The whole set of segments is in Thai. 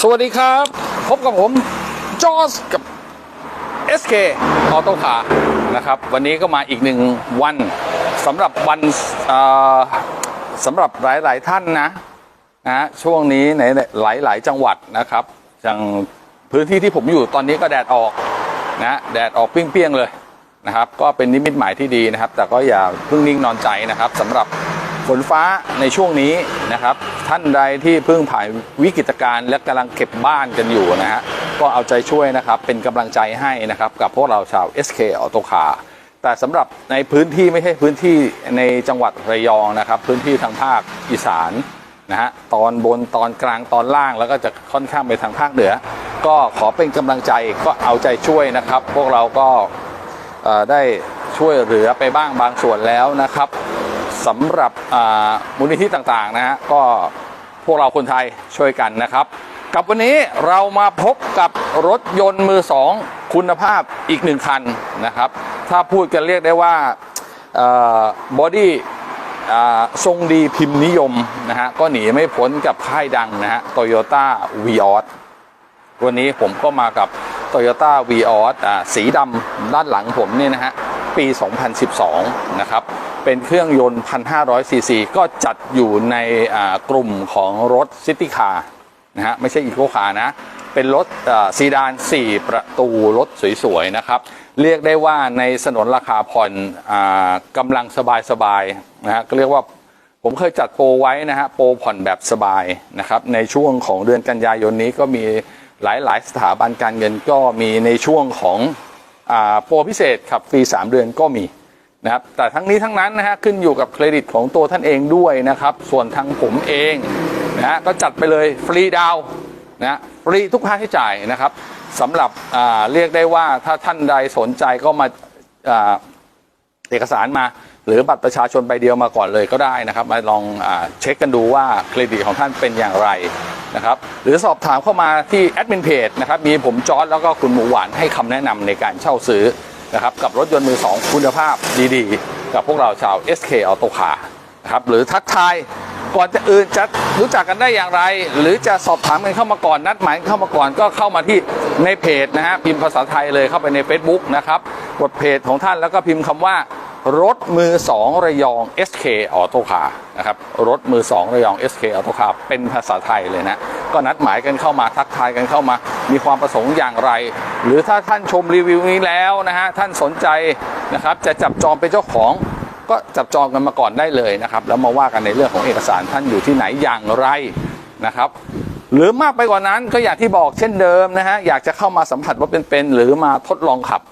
สวัสดีครับ พบกับผมจอสกับ SK ออโต้คานะครับ วันนี้ก็มาอีกหนึ่งวันสำหรับวันสำหรับหลาย ๆ ท่านนะนะช่วงนี้ในหลาย ๆ จังหวัดนะครับอย่างพื้นที่ที่ผมอยู่ตอนนี้ก็แดดออกนะแดดออกเปรี้ยง ๆ เลยนะครับ ก็เป็นนิมิตหมายที่ดีนะครับ แต่ก็อย่าเพิ่งนิ่งนอนใจนะครับสำหรับ ฝนฟ้าในช่วงนี้นะครับ ท่านใดที่เพิ่งผ่านวิกฤตการณ์และกำลังเก็บบ้านกันอยู่นะฮะก็เอาใจช่วยนะครับเป็นกำลังใจให้นะครับกับพวกเราชาว SK Auto Car แต่สำหรับในพื้นที่ไม่ใช่พื้นที่ในจังหวัดระยองนะครับ พื้นที่ทางภาคอีสานนะฮะตอนบนตอนกลางตอนล่างแล้วก็จะค่อนข้างไปทางภาคเหนือ ก็ขอเป็นกำลังใจก็เอาใจช่วยนะครับ พวกเราก็ได้ช่วยเหลือไปบ้างบางส่วนแล้วนะครับ สำหรับมูลนิธิต่างๆนะฮะก็พวกเราคนไทยช่วยกันนะครับ กับวันนี้เรามาพบกับรถยนต์มือสองคุณภาพอีกหนึ่งคันนะครับ ถ้าพูดกันเรียกได้ว่าบอดี้ทรงดีพิมพ์นิยมนะฮะก็หนีไม่พ้นกับค่ายดังนะฮะโตโยต้าวีออสวันนี้ผมก็มากับ Toyota v ีออสสีดำด้านหลังผมเนี่ยนะฮะ ปี 2012 นะครับ เป็นเครื่องยนต์ 1,500 ซีซี ก็จัดอยู่ในกลุ่มของรถซิตี้คาร์นะฮะ ไม่ใช่อีโคคาร์นะ เป็นรถซีดาน 4 ประตู รถสวยๆ นะครับ เรียกได้ว่าในสนนราคาผ่อนอากำลังสบายๆ นะฮะ ก็เรียกว่าผมเคยจัดโปรไว้นะฮะ โปรผ่อนแบบสบายนะครับ ในช่วงของเดือนกันยายนนี้ก็มีหลายๆ สถาบันการเงินก็มีในช่วงของ โปรพิเศษขับฟรี 3 เดือนก็มีนะครับแต่ทั้งนี้ทั้งนั้นนะฮะขึ้นอยู่กับเครดิตของตัวท่านเองด้วยนะครับ ส่วนทางผมเองนะฮะก็จัดไปเลยฟรีดาวนะฟรีทุกค่าใช้จ่ายนะครับสำหรับอ่าเรียกได้ว่าถ้าท่านใดสนใจก็มาอาเอกสารมา หรือบัตรประชาชนใบเดียวมาก่อนเลยก็ได้นะครับ มาลองอเช็คกันดูว่าเครดิตของท่านเป็นอย่างไรนะครับ หรือสอบถามเข้ามาที่แอดมินเพจนะครับ มีผมจอร์ดแล้วก็คุณหมูหวานให้คำแนะนำในการเช่าซื้อนะครับ กับรถยนต์มือสองคุณภาพดีๆ กับพวกเราชาว SK Auto Car นะครับ หรือทักทายก่อนจะอื่นจะรู้จักกันได้อย่างไร หรือจะสอบถามกันเข้ามาก่อนนัดหมายเข้ามาก่อนก็เข้ามาที่ในเพจนะฮะพิมพ์ภาษาไทยเลยเข้าไปใน Facebook นะครับกดเพจของท่านแล้วก็พิมพ์คำว่า รถมือสองระยอง SK Auto Car นะครับรถมือสองระยอง SK Auto Car เป็นภาษาไทยเลยนะก็นัดหมายกันเข้ามาทักทายกันเข้ามา มีความประสงค์อย่างไร หรือถ้าท่านชมรีวิวนี้แล้วนะฮะท่านสนใจนะครับจะจับจองเป็นเจ้าของก็จับจองกันมาก่อนได้เลยนะครับแล้วมาว่ากันในเรื่องของเอกสารท่านอยู่ที่ไหนอย่างไรนะครับหรือมากไปกว่านั้นก็อย่างที่บอกเช่นเดิมนะฮะอยากจะเข้ามาสัมผัสว่าเป็นๆหรือมาทดลองขับ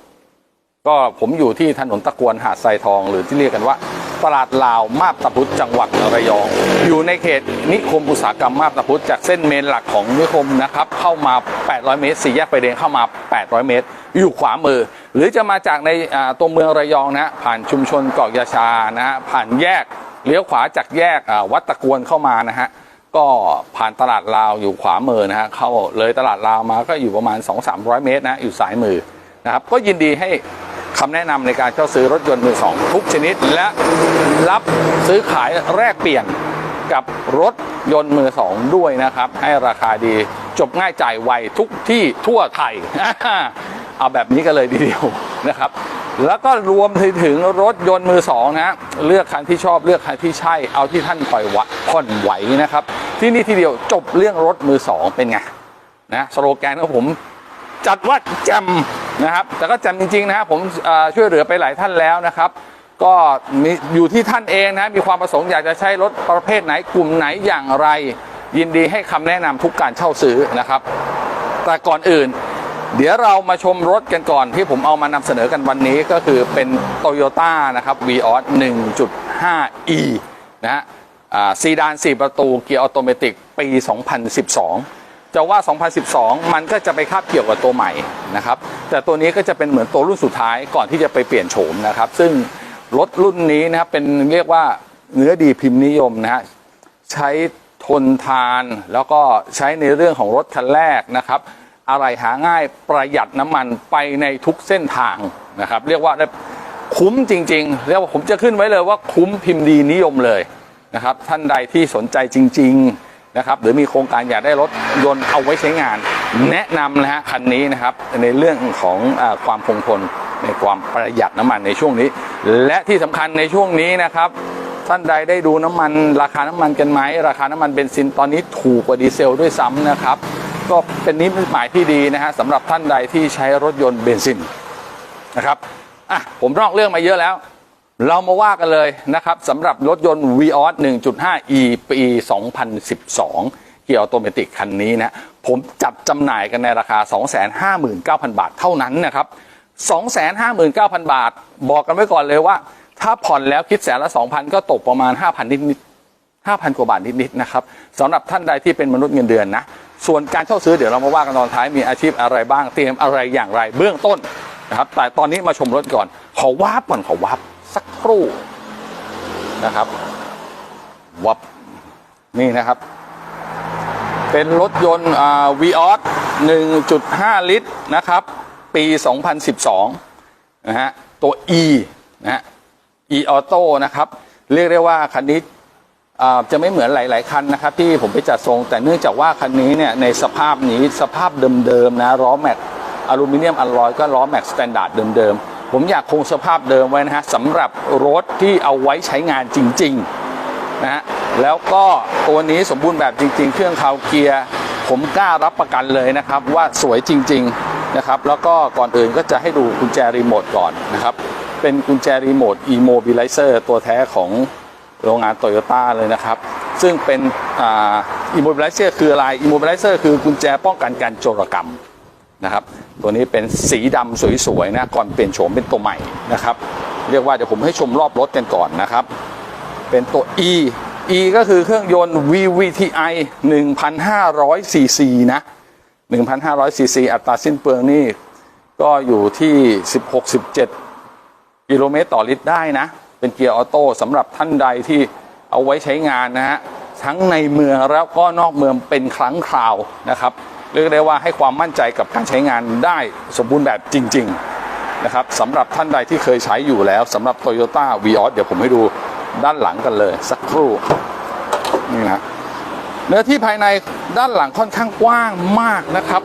ก็ผมอยู่ที่ถนนตะกวนหาดทรายทอง หรือที่เรียกกันว่า ตลาดลาวมาบตาพุธจังหวัดระยอง อยู่ในเขตนิคมอุตสาหกรรมมาบตาพุธจากเส้นเมนหลักของนิคมนะครับเข้ามา 800 เมตรสี่แยกไฟแดงเข้ามา 800 เมตร อยู่ขวามือ หรือจะมาจากในตัวเมืองระยองนะผ่านชุมชนเกาะยาชานะฮะผ่านแยกเลี้ยวขวาจากแยกวัดตะกวนเข้ามานะฮะก็ผ่านตลาดลาวอยู่ขวามือนะฮะเข้าเลยตลาดลาวมาก็อยู่ประมาณ 2-300 เมตรนะอยู่ซ้ายมือนะครับก็ยินดีให้ คำแนะนำในการเช่าซื้อรถยนต์มือสองทุกชนิด และรับซื้อขายแลกเปลี่ยนกับรถยนต์มือสองด้วยนะครับ ให้ราคาดีจบง่ายจ่ายไวทุกที่ทั่วไทย เอาแบบนี้กันเลยทีเดียวนะครับ แล้วก็รวมถึงรถยนต์มือสองนะเลือกคันที่ชอบเลือกคันที่ใช่ เอาที่ท่านปล่อยวะผ่อนไหวนะครับ ที่นี่ทีเดียวจบเรื่องรถมือสองเป็นไงนะสโลแกนของผม จัดว่าแจม นะครับ แต่ก็จมจริงๆนะครับผมช่วยเหลือไปหลายท่านแล้วนะครับ ก็มีอยู่ที่ท่านเองนะมีความประสงค์อยากจะใช้รถประเภทไหนกลุ่มไหนอย่างไร ยินดีให้คำแนะนำทุกการเช่าซื้อนะครับ แต่ก่อนอื่น เดี๋ยวเรามาชมรถกันก่อนที่ผมเอามานำเสนอกันวันนี้ก็คือเป็น Toyota นะครับ Vios 1.5e นะฮะซีดาน 4 ประตูเกียร์ออโตเมติกปี 2012 จะว่า 2012 มันก็จะไปคาบเกี่ยวกับตัวใหม่นะครับ แต่ตัวนี้ก็จะเป็นเหมือนตัวรุ่นสุดท้ายก่อนที่จะไปเปลี่ยนโฉมนะครับ ซึ่งรถรุ่นนี้นะครับเป็นเรียกว่าเนื้อดีพิมพ์นิยมนะฮะใช้ทนทานแล้วก็ใช้ในเรื่องของรถคันแรกนะครับ อะไรหาง่ายประหยัดน้ำมันไปในทุกเส้นทางนะครับ เรียกว่าได้คุ้มจริง ๆ เรียกว่าผมจะขึ้นไว้เลยว่าคุ้มพิมพ์ดีนิยมเลยนะครับ ท่านใดที่สนใจจริง ๆ นะครับหรือมีโครงการอยากได้รถยนต์เอาไว้ใช้งาน แนะนำนะฮะคันนี้นะครับในเรื่องของอาความคงทนในความประหยัดน้ำมันในช่วงนี้ และที่สำคัญในช่วงนี้นะครับท่านใดได้ดูน้ำมัน ราคาน้ำมันกันไหมราคาน้ำมันเบนซินตอนนี้ถูกกว่าดีเซลด้วยซ้ำนะครับ ก็เป็นนิมิตหมายที่ดีนะฮะสำหรับท่านใดที่ใช้รถยนต์เบนซินนะครับอะผมนอกเรื่องมาเยอะแล้ว เรามาว่ากันเลยนะครับสำหรับรถยนต์ Vios 1.5e ปี 2012 เกียร์ออโตเมติกคันนี้นะ ผมจัดจำหน่ายกันในราคา 259,000 บาทเท่านั้นนะครับ 259,000 บาท บอกกันไว้ก่อนเลยว่า ถ้าผ่อนแล้วคิดแสนละ 2,000 ก็ตกประมาณ 5,000 นิดๆ5,000 กว่าบาทนิดๆนะครับสำหรับท่านใดที่เป็นมนุษย์เงินเดือนนะ ส่วนการเช่าซื้อเดี๋ยวเรามาว่ากันตอนท้ายมีอาชีพอะไรบ้างเตรียมอะไรอย่างไรเบื้องต้นนะครับแต่ตอนนี้มาชมรถก่อนขอวาบก่อนขอวาบ สักครู่นะครับวับนี่นะครับ เป็นรถยนต์วีออส1.5 ลิตรนะครับ ปี 2012 นะฮะ ตัว E นะฮะ E Auto นะครับ เรียกได้ว่าคันนี้จะไม่เหมือนหลาย ๆ คันนะครับ ที่ผมไปจัดทรง แต่เนื่องจากว่าคันนี้เนี่ย ในสภาพนี้สภาพเดิม ๆ นะล้อแม็กอลูมิเนียมอลลอยก็ล้อแม็กสแตนดาร์ดเดิม ๆ ผมอยากคงสภาพเดิมไว้นะฮะสำหรับรถที่เอาไว้ใช้งานจริงๆนะฮะแล้วก็ตัวนี้สมบูรณ์แบบจริง ๆ เครื่องคาวเกียร์ ผมกล้ารับประกันเลยนะครับ ว่าสวยจริง ๆนะครับ แล้วก็ก่อนอื่นก็จะให้ดูกุญแจรีโมทก่อนนะครับ เป็นกุญแจรีโมท Immobilizer ตัวแท้ของโรงงานโตโยต้าเลยนะครับ ซึ่งเป็นอ่า Immobilizer คืออะไร Immobilizer คือกุญแจป้องกันการโจรกรรม นะครับตัวนี้เป็นสีดำสวยๆนะก่อนเปลี่ยนโฉมเป็นตัวใหม่นะครับ เรียกว่าเดี๋ยวผมให้ชมรอบรถกันก่อนนะครับ เป็นตัว E E ก็คือเครื่องยนต์ VVTi 1,500 cc นะ 1,500 cc อัตราสิ้นเปลืองนี่ก็อยู่ที่ 16-17 กิโลเมตรต่อลิตรได้นะ เป็นเกียร์ออโต้สำหรับท่านใดที่เอาไว้ใช้งานนะฮะ ทั้งในเมืองแล้วก็นอกเมืองเป็นครั้งคราวนะครับ เรียกได้ว่าให้ความมั่นใจกับการใช้งานได้สมบูรณ์แบบจริง ๆนะครับสำหรับท่านใดที่เคยใช้อยู่แล้วสำหรับ Toyota v ีออเดี๋ยวผมให้ดูด้านหลังกันเลยสักครู่นี่นะเนื้อที่ภายในด้านหลังค่อนข้างกว้างมากนะครับ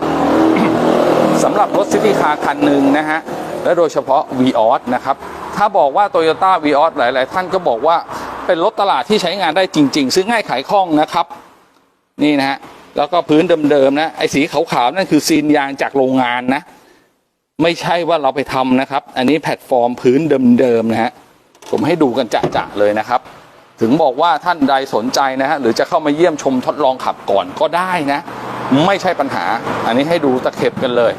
สำหรับรถซิตี้คาร์คันหนึ่งนะฮะและโดยเฉพาะ v ีออนะครับถ้าบอกว่า Toyota v ีออหลาย ๆ ท่านก็บอกว่าเป็นรถตลาดที่ใช้งานได้จริง ๆ ซื้อง่ายขายคล่องนะครับ นี่นะฮะ แล้วก็พื้นเดิมๆนะไอ้สีขาวๆนั่นคือซีนยางจากโรงงานนะ ไม่ใช่ว่าเราไปทำนะครับ อันนี้แพลตฟอร์มพื้นเดิมๆนะฮะผมให้ดูกันจะๆเลยนะครับ ถึงบอกว่าท่านใดสนใจนะฮะหรือจะเข้ามาเยี่ยมชมทดลองขับก่อนก็ได้นะ ไม่ใช่ปัญหา อันนี้ให้ดูตะเข็บกันเลย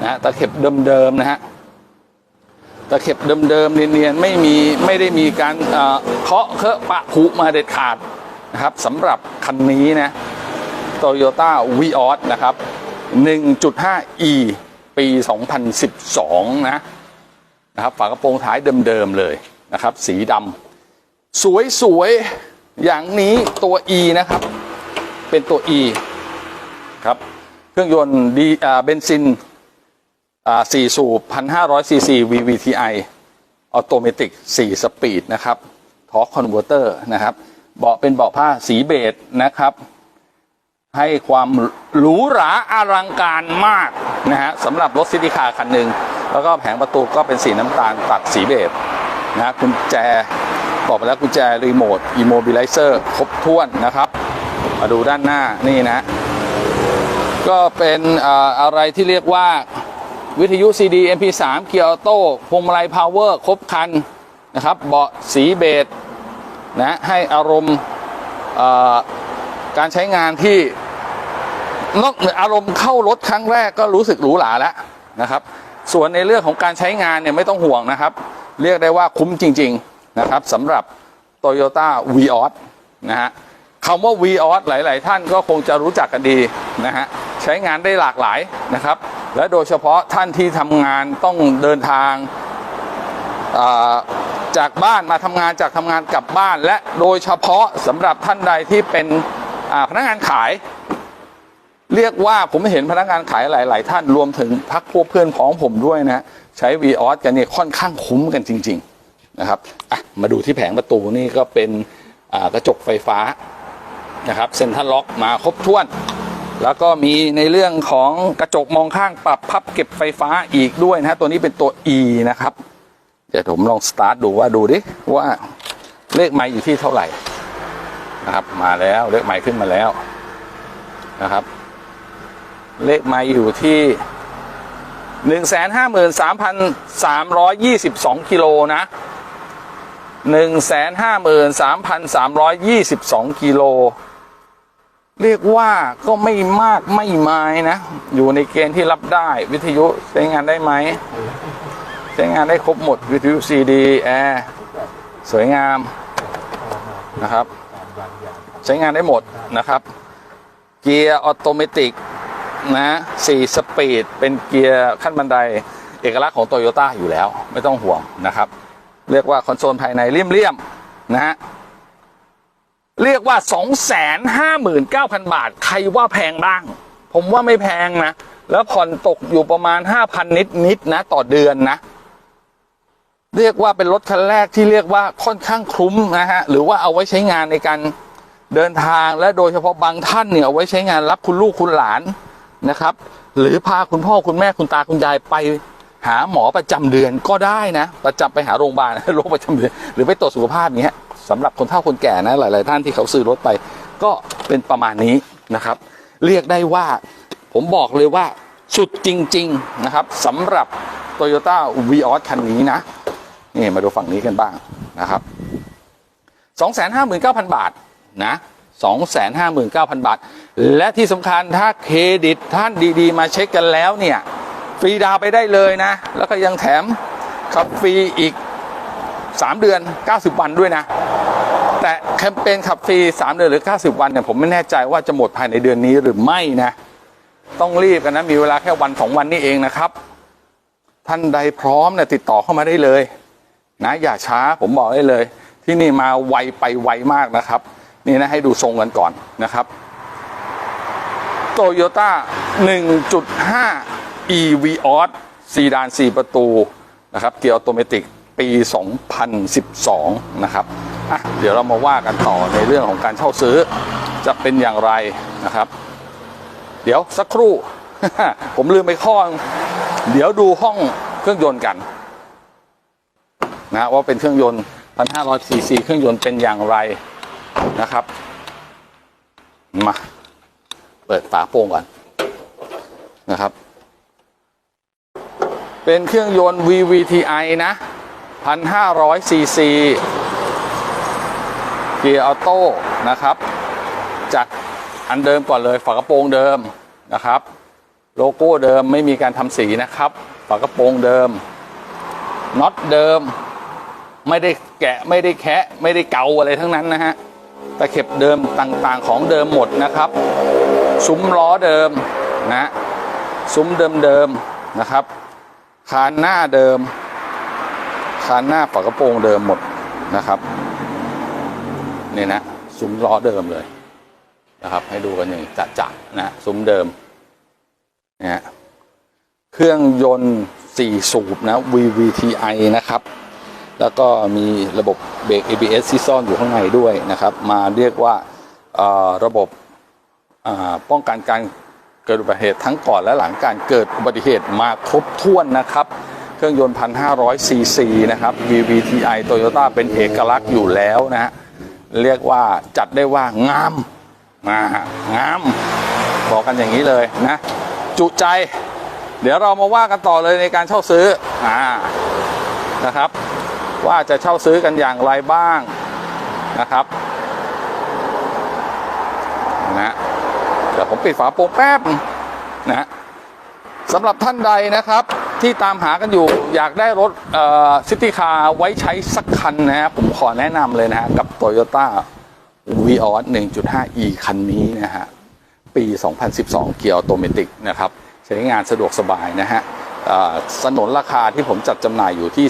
นะฮะตะเข็บเดิมๆนะฮะตะเข็บเดิมๆเนียนๆไม่มีไม่ได้มีการเอ่อเคาะเคอะปะผุมาเด็ดขาดนะครับสำหรับคันนี้นะ Toyota v ีออนะครับ 1.5e ปี 2012 นะนะครับฝากระโปรงท้ายเดิมๆเลยนะครับ สีดำสวยๆ อย่างนี้ตัว e นะครับ เป็นตัว e ครับ เครื่องยนต์ดีเบนซินอ่สูบ 1,500ซีซี VVTi ออโตเมติก4สปีดนะครับทอร์คคอนเวอร์เตอร์นะครับ เบาะเป็นเบาะผ้าสีเบจนะครับ ให้ความหรูหราอลังการมากนะฮะสำหรับรถซิตี้คาคันหนึ่งแล้วก็แผงประตูก็เป็นสีน้ำตาลตัดสีเบจนะฮะกุญแจบอกไปแล้วกุญแจรีโมทอิโมบิลิเซอร์ครบถ้วนนะครับ มาดูด้านหน้านี่นะ ก็เป็นอะไรที่เรียกว่าวิทยุ CD MP3 เกียร์ออโต้พวงมาลัยพาวเวอร์ครบคันนะครับ เบาะสีเบจนะให้อารมณ์การใช้งานที่ นอกอารมณ์เข้ารถครั้งแรกก็รู้สึกหรูหราแล้วนะครับ ส่วนในเรื่องของการใช้งานเนี่ยไม่ต้องห่วงนะครับ เรียกได้ว่าคุ้มจริง ๆนะครับสำหรับ Toyota v ีออนะฮะคำว่า v ีออหลาย ๆ ท่านก็คงจะรู้จักกันดีนะฮะใช้งานได้หลากหลายนะครับ และโดยเฉพาะท่านที่ทำงานต้องเดินทางาจากบ้านมาทำงานจากทำงานกลับบ้าน และโดยเฉพาะสำหรับท่านใดที่เป็นพนักงานขาย เรียกว่าผมเห็นพนักงานขายหลาย ๆ ท่านรวมถึงพักพวกเพื่อนพ้องผมด้วยนะ ใช้ v ีออสกันเนี่ยค่อนข้างคุ้มกันจริง ๆ นะครับอะมาดูที่แผงประตูนี่ก็เป็นกระจกไฟฟ้านะครับเซ็นทรัลล็อกมาครบถ้วน แล้วก็มีในเรื่องของกระจกมองข้างปรับพับเก็บไฟฟ้าอีกด้วยนะฮะตัวนี้เป็นตัว E นะครับ เดี๋ยวผมลองสตาร์ทดูว่าดูดิว่าเลขไม้อยู่ที่เท่าไหร่นะครับมาแล้วเลขไม้ขึ้นมาแล้วนะครับ เลขไม้อยู่ที่หนึ่งแสนห้าหมื่นสามพันสามร้อยยี่สิบสองกิโลนะหนึ่งแสนห้าหมื่นสามพันสามร้อยยี่สิบสองกิโล เรียกว่าก็ไม่มากไม่ไม้นะ อยู่ในเกณฑ์ที่รับได้วิทยุใช้งานได้ไหม ใช้งานได้ครบหมดวิทยุซีดีแอร์สวยงามนะครับ ใช้งานได้หมดนะครับ เกียร์ออโตเมติก นะสี่สปีดเป็นเกียร์ขั้นบันได เอกลักษณ์ของโตโยต้าอยู่แล้ว ไม่ต้องห่วงนะครับ เรียกว่าคอนโซลภายในเลี่ยมๆนะฮะเรียกว่า 259,000 บาท ใครว่าแพงบ้าง ผมว่าไม่แพงนะ แล้วผ่อนตกอยู่ประมาณ 5,000 นิดนิดนะ ต่อเดือนนะ เรียกว่าเป็นรถคันแรกที่เรียกว่าค่อนข้างคุ้มนะฮะ หรือว่าเอาไว้ใช้งานในการเดินทางและโดยเฉพาะบางท่านเนี่ยเอาไว้ใช้งานรับคุณลูกคุณหลาน นะครับ หรือพาคุณพ่อคุณแม่คุณตาคุณยายไปหาหมอประจำเดือนก็ได้นะ ประจำไปหาโรงพยาบาลโรคประจำเดือน หรือไปตรวจสุขภาพเงี้ยสำหรับคนเฒ่าคนแก่นะหลาย ๆ ท่านที่เขาซื้อรถไป ก็เป็นประมาณนี้นะครับ เรียกได้ว่าผมบอกเลยว่าสุดจริง ๆ นะครับสำหรับ Toyota v ีออสคันนี้นะนี่มาดูฝั่งนี้กันบ้างนะครับ 259,000 บาทนะ 259,000 บาท และที่สำคัญถ้าเครดิตท่านดีๆ มาเช็คกันแล้วเนี่ย ฟรีดาวไปได้เลยนะ แล้วก็ยังแถมขับฟรีอีก 3 เดือน 90 วันด้วยนะ แต่แคมเปญขับฟรี 3 เดือนหรือ 90 วันเนี่ยผมไม่แน่ใจว่าจะหมดภายในเดือนนี้หรือไม่นะ ต้องรีบกันนะ มีเวลาแค่วัน 2 วันนี้เองนะครับ ท่านใดพร้อมเนี่ยติดต่อเข้ามาได้เลยนะอย่าช้าผมบอกได้เลย ที่นี่มาไวไปไวมากนะครับ นี่นะให้ดูทรงกันก่อนนะครับ โตโยต้า1.5 EV o s ซีดาน 4 ประตูนะครับเกียร์ออโตเมติกปี 2012 นะครับอะเดี๋ยวเรามาว่ากันต่อในเรื่องของการเช่าซื้อจะเป็นอย่างไรนะครับ เดี๋ยวสักครู่ ผมลืมไปข้อ เดี๋ยวดูห้องเครื่องยนต์กันนะว่าเป็นเครื่องยนต์ 1,500ซีซีเครื่องยนต์เป็นอย่างไรนะครับ มา ปิดฝาโป่งก่อนนะครับ เป็นเครื่องยนต์ VVTi นะ1,500ซีซีเกียร์ออโต้นะครับ จากอันเดิมก่อนเลยฝากระโปรงเดิมนะครับ โลโก้เดิมไม่มีการทำสีนะครับ ฝากระโปรงเดิมน็อตเดิม ไม่ได้แกะไม่ได้แคะไม่ได้เกาอะไรทั้งนั้นนะฮะตะเข็บเดิมต่างๆของเดิมหมดนะครับ ซุ้มล้อเดิมนะซุ้มเดิมๆนะครับคานหน้าเดิม คานหน้าฝากระโปรงเดิมหมดนะครับนี่นะซุ้มล้อเดิมเลยนะครับ ให้ดูกันอย่างจะๆนะซุ้มเดิมนะฮะเครื่องยนต์4สูบนะ VVTi นะครับ แล้วก็มีระบบเบรก ABS ที่ซ่อนอยู่ข้างในด้วยนะครับ มาเรียกว่าระบบ ป้องกันการเกิดอุบัติเหตุทั้งก่อนและหลังการเกิดอุบัติเหตุมาครบถ้วนนะครับ เครื่องยนต์ 1,500 ซีซีนะครับ VVTi Toyota เป็นเอกลักษณ์อยู่แล้วนะฮะเรียกว่าจัดได้ว่างามมางาม บอกกันอย่างนี้เลยนะ จุใจ เดี๋ยวเรามาว่ากันต่อเลยในการเช่าซื้ออ่านะครับ ว่าจะเช่าซื้อกันอย่างไรบ้างนะครับนะเดี๋ยวผมปิดฝาโปรงแป๊บนะฮะสำหรับท่านใดนะครับที่ตามหากันอยู่อยากได้รถซิตี้คาร์ไว้ใช้สักคันนะฮะผมขอแนะนำเลยนะฮะกับ Toyota v ีออส 1.5e คันนี้นะฮะ ปี 2012 เกียร์ออโตเมติกนะครับ ใช้งานสะดวกสบายนะฮะสนนราคาที่ผมจัดจำหน่ายอยู่ที่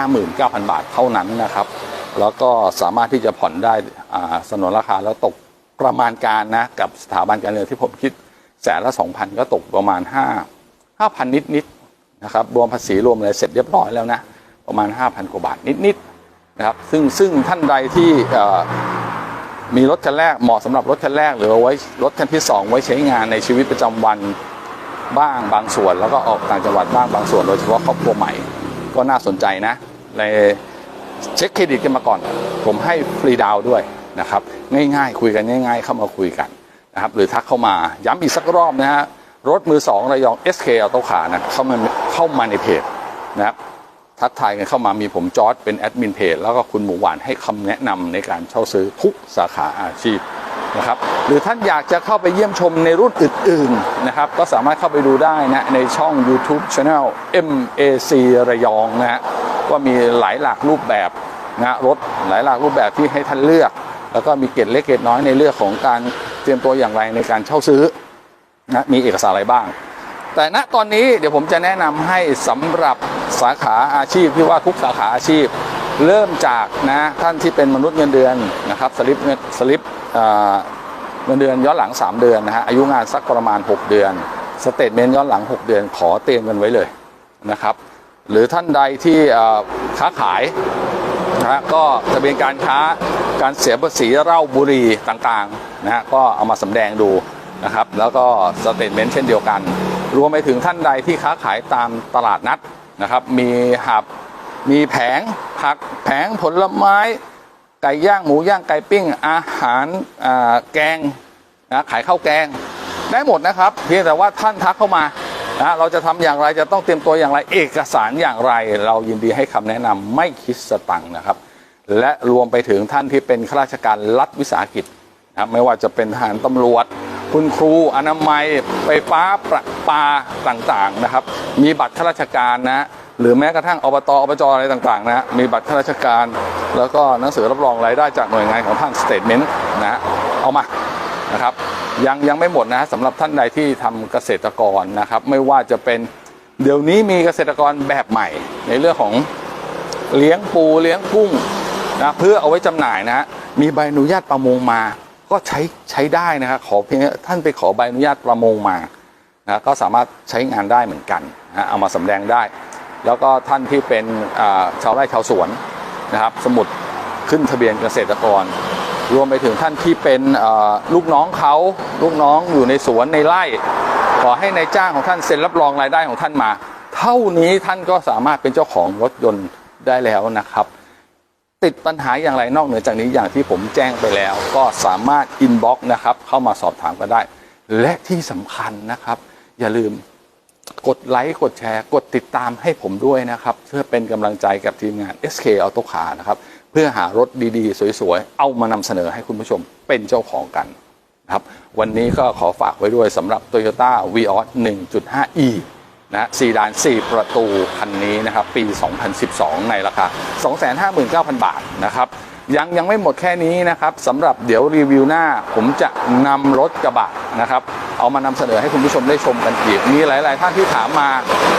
259,000 บาทเท่านั้นนะครับ แล้วก็สามารถที่จะผ่อนได้สนนราคาแล้วตก ประมาณการนะกับสถาบันการเงินที่ผมคิดแสนละ2,000ก็ตกประมาณ5 5,000นิดๆนะครับรวมภาษีรวมอะไรเสร็จเรียบร้อยแล้วนะประมาณ 5,000 กว่าบาทนิดๆนะครับซึ่งซึ่งท่านใดที่มีรถคันแรกเหมาะสำหรับรถคันแรก หรือไว้รถคันที่สองไว้ใช้งานในชีวิตประจำวันบ้างบางส่วน แล้วก็ออกต่างจังหวัดบ้างบางส่วนโดยเฉพาะครอบครัวใหม่ ก็น่าสนใจนะในเช็คเครดิตกันมาก่อน ผมให้ฟรีดาวด้วย นะครับ ง่ายๆ คุยกันง่าย ๆ เข้ามาคุยกันนะครับหรือทักเข้ามาย้ำอีกสักรอบนะฮะรถมือสองระยอง SK ออโต้ขานะเข้ามาเข้ามาในเพจนะครับทักทายกันเข้ามามีผมจอร์ดเป็นแอดมินเพจแล้วก็คุณหมูหวานให้คำแนะนำในการเช่าซื้อทุกสาขาอาชีพนะครับหรือท่านอยากจะเข้าไปเยี่ยมชมในรุ่นอื่นๆนะครับก็สามารถเข้าไปดูได้นะในช่อง YouTube Channel MAC ระยองนะฮะก็มีหลายหลากรูปแบบนะรถหลายหลากรูปแบบที่ให้ท่านเลือก แล้วก็มีเกร็ดเล็กเกร็ดน้อยในเรื่องของการเตรียมตัวอย่างไรในการเช่าซื้อนะมีเอกสารอะไรบ้าง แต่ณตอนนี้เดี๋ยวผมจะแนะนำให้สำหรับสาขาอาชีพที่ว่าทุกสาขาอาชีพ เริ่มจากนะท่านที่เป็นมนุษย์เงินเดือนนะครับสลิปเงินสลิปเงินเดือนย้อนหลัง 3 เดือนนะฮะอายุงานสักประมาณ 6 เดือนสเตทเมนต์ย้อนหลัง 6 เดือนขอเตรียมกันไว้เลยนะครับ หรือท่านใดที่ค้าขายนะก็ทะเบียนการค้า การเสียภาษีเหล้าบุหรี่ต่างๆนะฮะก็เอามาสำแดงดูนะครับ แล้วก็สเตทเมนต์เช่นเดียวกัน รวมไปถึงท่านใดที่ค้าขายตามตลาดนัดนะครับ มีหับมีแผงผักแผงผลไม้ ไก่ย่างหมูย่างไก่ปิ้ง อาหารแกงนะขายข้าวแกง ได้หมดนะครับ เพียงแต่ว่าท่านทักเข้ามานะเราจะทำอย่างไรจะต้องเตรียมตัวอย่างไรเอกสารอย่างไร เรายินดีให้คำแนะนำไม่คิดสตังค์นะครับ และรวมไปถึงท่านที่เป็นข้าราชการรัฐวิสาหกิจนะครับไม่ว่าจะเป็นทหารตำรวจ คุณครูอนามัย ไฟฟ้าประปาต่างๆนะครับ มีบัตรข้าราชการนะหรือแม้กระทั่งอบตอบจอะไรต่างๆนะมีบัตรข้าราชการ แล้วก็หนังสือรับรองรายได้จากหน่วยงานของท่านสเตทเมนต์นะเอามานะครับยังยังไม่หมดนะฮะสำหรับท่านใดที่ทำเกษตรกรนะครับ ไม่ว่าจะเป็นเดี๋ยวนี้มีเกษตรกรแบบใหม่ ในเรื่องของเลี้ยงปูเลี้ยงกุ้ง นะเพื่อเอาไว้จำหน่ายนะฮะมีใบอนุญาตประมงมา ก็ใช้ใช้ได้นะครับขอเพียงท่านไปขอใบอนุญาตประมงมานะก็สามารถใช้งานได้เหมือนกันนะเอามาสำแดงได้ แล้วก็ท่านที่เป็นชาวไร่ชาวสวนนะครับ สมุดขึ้นทะเบียนเกษตรกร รวมไปถึงท่านที่เป็นลูกน้องเขาลูกน้องอยู่ในสวนในไร่ขอให้ในจ้างของท่านเซ็นรับรองรายได้ของท่านมา เท่านี้ท่านก็สามารถเป็นเจ้าของรถยนต์ได้แล้วนะครับ ติดปัญหาอย่างไรนอกเหนือจากนี้อย่างที่ผมแจ้งไปแล้ว ก็สามารถอินบ็อกซ์นะครับเข้ามาสอบถามกันได้ และที่สำคัญนะครับ อย่าลืมกดไลค์กดแชร์ กดติดตามให้ผมด้วยนะครับ เพื่อเป็นกำลังใจกับทีมงาน SK Auto Car นะครับเพื่อหารถดีๆ สวยๆ เอามานำเสนอให้คุณผู้ชมเป็นเจ้าของกันนะครับวันนี้ก็ขอฝากไว้ด้วยสำหรับ Toyota Vios 1.5e นะฮะ4ดาน 4 ประตูคันนี้นะครับ ปี 2012 ในราคา 259,000 บาทนะครับยังยังไม่หมดแค่นี้นะครับสำหรับเดี๋ยวรีวิวหน้า ผมจะนำรถกระบะนะครับ เอามานำเสนอให้คุณผู้ชมได้ชมกันอีก มีหลาย ๆ ท่านที่ถามมา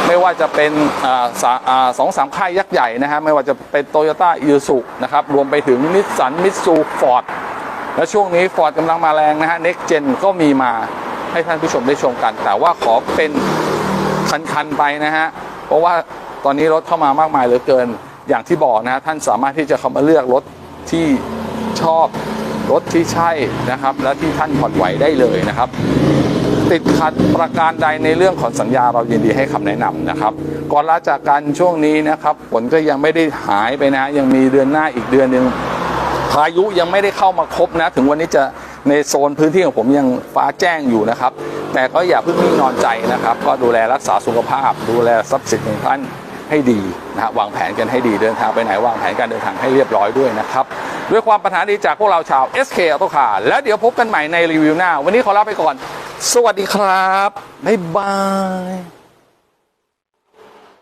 ไม่ว่าจะเป็นอสอสองสามค่ายยักษ์ใหญ่นะฮะไม่ว่าจะเป็นโตโยต้าอิสุนะครับ รวมไปถึงนิสสันมิตซูฟอร์ดและช่วงนี้ฟอร์ดกำลังมาแรงนะฮะ Next Gen ก็มีมาให้ท่านผู้ชมได้ชมกัน แต่ว่าขอเป็น คันๆไปนะฮะเพราะว่าตอนนี้รถเข้ามามากมายเหลือเกิน อย่างที่บอกนะฮะท่านสามารถที่จะเข้ามาเลือกรถที่ชอบรถที่ใช่นะครับ และที่ท่านผ่อนไหวได้เลยนะครับ ติดขัดประการใดในเรื่องของสัญญาเรายินดีให้คำแนะนำนะครับ ก่อนลาจากกันช่วงนี้นะครับฝนก็ยังไม่ได้หายไปนะยังมีเดือนหน้าอีกเดือนหนึ่งพายุยังไม่ได้เข้ามาครบนะ ถึงวันนี้จะ ในโซนพื้นที่ของผมยังฟ้าแจ้งอยู่นะครับ แต่ก็อย่าเพิ่งนิ่งนอนใจนะครับ ก็ดูแลรักษาสุขภาพ ดูแลทรัพย์สินของท่านให้ดีนะฮะวางแผนกันให้ดีเดินทางไปไหนวางแผนการเดินทางให้เรียบร้อยด้วยนะครับ ด้วยความปรารถนดีจากพวกเราชาว SK Auto Car แล้วเดี๋ยวพบกันใหม่ในรีวิวหน้า วันนี้ขอลาไปก่อน สวัสดีครับบ๊ายบาย